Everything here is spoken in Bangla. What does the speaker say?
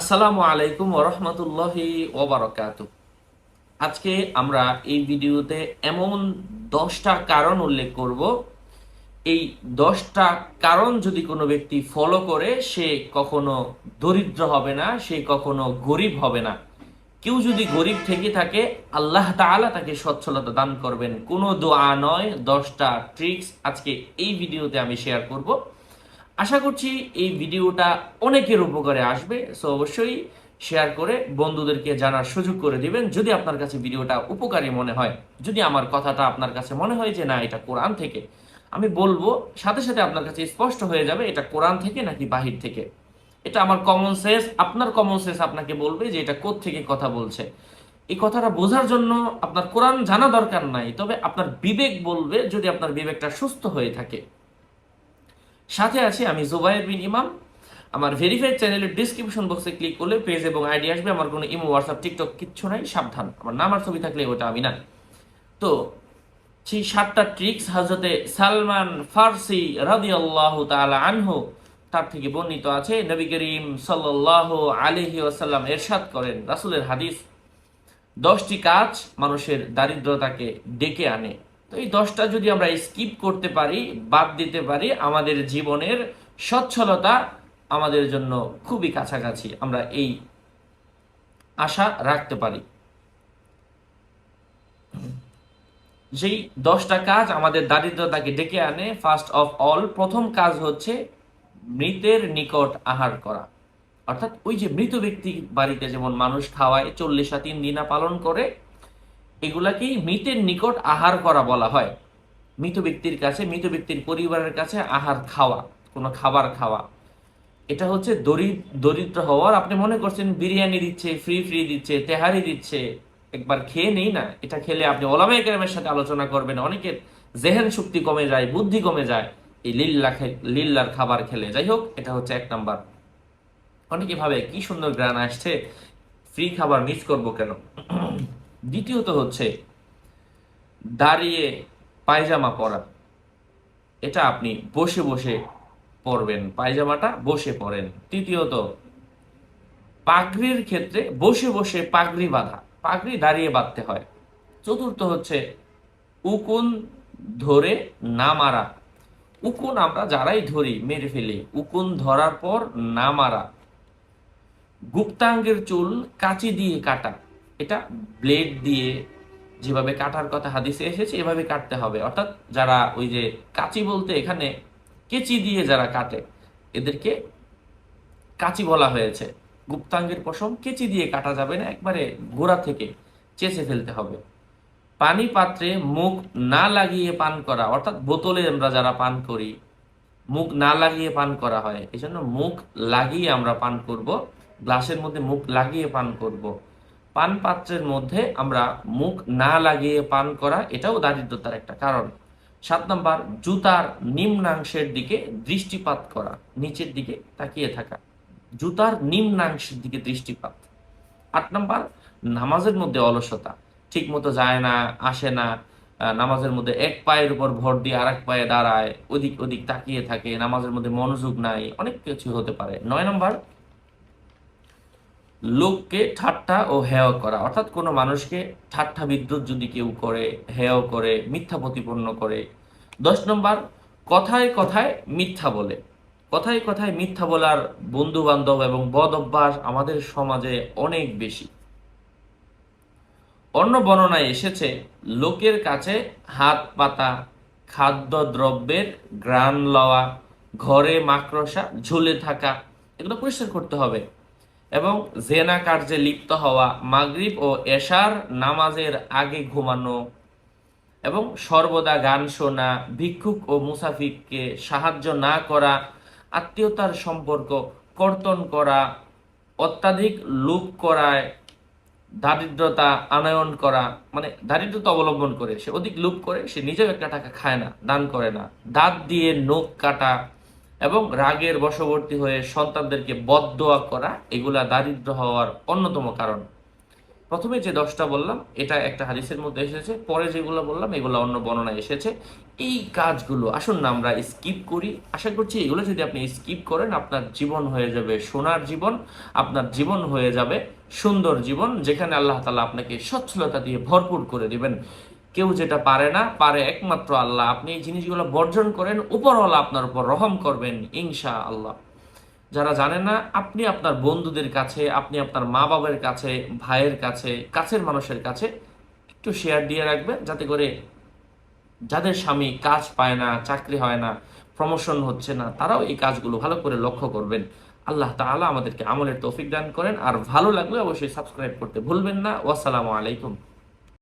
আসসালামু আলাইকুম ওরহমতুল্লাহি ওবরাকাত আজকে আমরা এই ভিডিওতে এমন দশটা কারণ উল্লেখ করব। এই দশটা কারণ যদি কোনো ব্যক্তি ফলো করে, সে কখনো দরিদ্র হবে না, সে কখনো গরিব হবে না। কেউ যদি গরিব থেকে থাকে, আল্লাহ তাআলা তাকে সচ্ছলতা দান করবেন। কোনো দোয়া নয়, দশটা ট্রিক্স আজকে এই ভিডিওতে আমি শেয়ার করব। আশা করছি এই ভিডিওটা অনেকের উপকারে আসবে সো অবশ্যই শেয়ার করে বন্ধুদেরকে জানার সুযোগ করে দিবেন। যদি আপনার কাছে ভিডিওটা উপকারী মনে হয়, যদি আমার কথাটা আপনার কাছে মনে হয় যে না, এটা কোরআন থেকে, আমি বলব, সাথে সাথে আপনার কাছে স্পষ্ট হয়ে যাবে, এটা কোরআন থেকে নাকি বাহির থেকে। এটা আমার কমন সেন্স আপনার কমন সেন্স আপনাকে বলবে যে এটা থেকে কথা বলছে। এই কথাটা বোঝার জন্য আপনার কোরআন জানা দরকার নাই, তবে আপনার বিবেক বলবে যদি আপনার বিবেকটা সুস্থ হয়ে থাকে। সাথে আছি আমি জুবাইর বিন ইমাম। আমার ভেরিফাইড চ্যানেলের ডিসক্রিপশন বক্সে ক্লিক করলে পেজ এবং আইডি আসবে। আমার কোনো ইমো হোয়াটসঅ্যাপ টিকটক কিচ্ছু নাই, সাবধান। আমার নাম আর ছবি থাকলে ওটা আমি না। তো, সেই সাতটা ট্রিক্স হজরতে সালমান ফার্সি রাদি আল্লাহ তালা আনহু, তার থেকে বর্ণিত আছে। নবী করিম সাল্লাহ আলহি আসাল্লাম এরশাদ করেন। রাসুলের হাদিস, দশটি কাজ মানুষের দারিদ্রতাকে ডেকে আনে। তো এই দশটা যদি আমরা স্কিপ করতে পারি, বাদ দিতে পারি, আমাদের জীবনের সচ্ছলতা আমাদের জন্য খুবই কাছাকাছি আমরা এই আশা রাখতে পারি। যেই দশটা কাজ আমাদের দারিদ্রতাকে ডেকে আনে ফার্স্ট অফ অল প্রথম কাজ হচ্ছে মৃতের নিকট আহার করা। অর্থাৎ ওই যে মৃত ব্যক্তি বাড়িতে যেমন মানুষ খাওয়ায়, চল্লিশা তিন দিনা পালন করে এগুলাকেই মৃতের নিকট আহার করা বলা হয়। মৃত ব্যক্তির কাছে, মৃত ব্যক্তির পরিবারের কাছে আহার খাওয়া, কোনো খাবার খাওয়া। এটা হচ্ছে দরিদ্র হওয়ার, আপনি মনে করছেন বিরিয়ানি দিচ্ছে ফ্রি ফ্রি দিচ্ছে, তেহারি দিচ্ছে, একবার খেয়ে নেই না। এটা খেলে আপনি ওলামাই কেরামের সাথে আলোচনা করবেন, অনেকের জেহেন শক্তি কমে যায়, বুদ্ধি কমে যায়, এই লিল্লা লিল্লার খাবার খেলে। যাই হোক, এটা হচ্ছে এক নাম্বার। অনেকে ভাবে, কি সুন্দর গ্রান আসছে ফ্রি খাবার মিস করব কেন? দ্বিতীয়ত হচ্ছে দাঁড়িয়ে পায়জামা পরা। এটা আপনি বসে বসে পরবেন, পায়জামাটা বসে পরেন। তৃতীয়ত, পাগড়ির ক্ষেত্রে বসে বসে পাগড়ি বাঁধা, পাগড়ি দাঁড়িয়ে বাঁধতে হয়। চতুর্থ হচ্ছে, উকুন ধরে না মারা। উকুন আমরা যারাই ধরি, মেরে ফেলি, উকুন ধরার পর না মারা। গুপ্তাঙ্গের চুল কাঁচি দিয়ে কাটা। এটা ব্লেড দিয়ে যেভাবে কাটার কথা হাদিসে এসেছে, এভাবে কাটতে হবে। অর্থাৎ যারা ওই যে কাঁচি বলতে এখানে কেচি দিয়ে যারা কাটে, এদেরকে কাঁচি বলা হয়েছে। গুপ্তাঙ্গের পশম কেচি দিয়ে কাটা যাবে না, একবারে গোড়া থেকে চেঁচে ফেলতে হবে। পানি পাত্রে মুখ না লাগিয়ে পান করা, অর্থাৎ বোতলে আমরা যারা পান করি, মুখ না লাগিয়ে পান করা হয়। এই জন্য মুখ লাগিয়ে আমরা পান করব, গ্লাসের মধ্যে মুখ লাগিয়ে পান করব। পান পাত্রের মধ্যে আমরা মুখ না লাগিয়ে পান করা, এটাও দারিদ্রতার একটা কারণ। সাত নম্বর, জুতার নিম্নাংশের দিকে দৃষ্টিপাত করা, নিচের দিকে তাকিয়ে থাকা। জুতার নিম্নাংশের দিকে দৃষ্টিপাত। আট নম্বর, নামাজের মধ্যে অলসতা। ঠিক মতো যায় না, আসে না নামাজের মধ্যে এক পায়ের উপর ভর দিয়ে আর এক পায়ে দাঁড়ায়, ওদিক ওদিক তাকিয়ে থাকে, নামাজের মধ্যে মনোযোগ নাই, অনেক কিছু হতে পারে। নয় নম্বর লোককে ঠাট্টা ও হেয় করা। অর্থাৎ কোনো মানুষকে ঠাট্টা বিদ্যুৎ যদি কেউ করে, হেয় করে, মিথ্যা প্রতিপন্ন করে। দশ নম্বর, কথায় কথায় মিথ্যা বলে। কথায় কথায় মিথ্যা বলার বন্ধু বান্ধব এবং বদ অভ্যাস আমাদের সমাজে অনেক বেশি। অন্য বর্ণনায় এসেছে, লোকের কাছে হাত পাতা, খাদ্য দ্রব্যের গ্রান লওয়া, ঘরে মাকড়সা, ঝুলে থাকা, এগুলো পরিষ্কার করতে হবে। এবং জেনা কার্যে লিপ্ত হওয়া মাগরিব ও এশার নামাজের আগে ঘুমানো এবং সর্বদা গান শোনা, ভিক্ষুক ও মুসাফিককে সাহায্য না করা, আত্মীয়তার সম্পর্ক কর্তন করা, অত্যাধিক লুপ করায় দারিদ্রতা আনয়ন করা মানে দারিদ্রতা অবলম্বন করে, সে অধিক লুপ করে, সে নিজেও একটা টাকা খায় না, দান করে না। দাঁত দিয়ে নখ কাটা এবং রাগের বশবর্তী হয়ে সন্তানদেরকে বদোয়া করা, এগুলা দারিদ্র হওয়ার অন্যতম কারণ। প্রথমে যে দশটা বললাম, এটা একটা হাদিসের মধ্যে এসেছে। পরে যেগুলো বললাম, এগুলো অন্য বর্ণনায় এসেছে। এই কাজগুলো, আসুন না আমরা স্কিপ করি। আশা করছি এগুলো যদি আপনি স্কিপ করেন, আপনার জীবন হয়ে যাবে সোনার জীবন, আপনার জীবন হয়ে যাবে সুন্দর জীবন, যেখানে আল্লাহ তালা আপনাকে সচ্ছলতা দিয়ে ভরপুর করে দিবেন। কেউ যেটা পারে না, পারে একমাত্র আল্লাহ। আপনি এই জিনিসগুলো বর্জন করেন, উপরওয়ালা আপনার উপর রহম করবেন ইনশা আল্লাহ যারা জানে না, আপনি আপনার বন্ধুদের কাছে, আপনি আপনার মা বাবার কাছে, ভাইয়ের কাছে, কাছের মানুষের কাছে একটু শেয়ার দিয়ে রাখবেন, যাতে করে যাদের স্বামী কাজ পায় না, চাকরি হয় না প্রমোশন হচ্ছে না, তারাও এই কাজগুলো ভালো করে লক্ষ্য করবেন। আল্লাহ তাআলা আমাদেরকে আমলের তৌফিক দান করেন, আর ভালো লাগলে অবশ্যই সাবস্ক্রাইব করতে ভুলবেন না। ওয়াসসালামু আলাইকুম।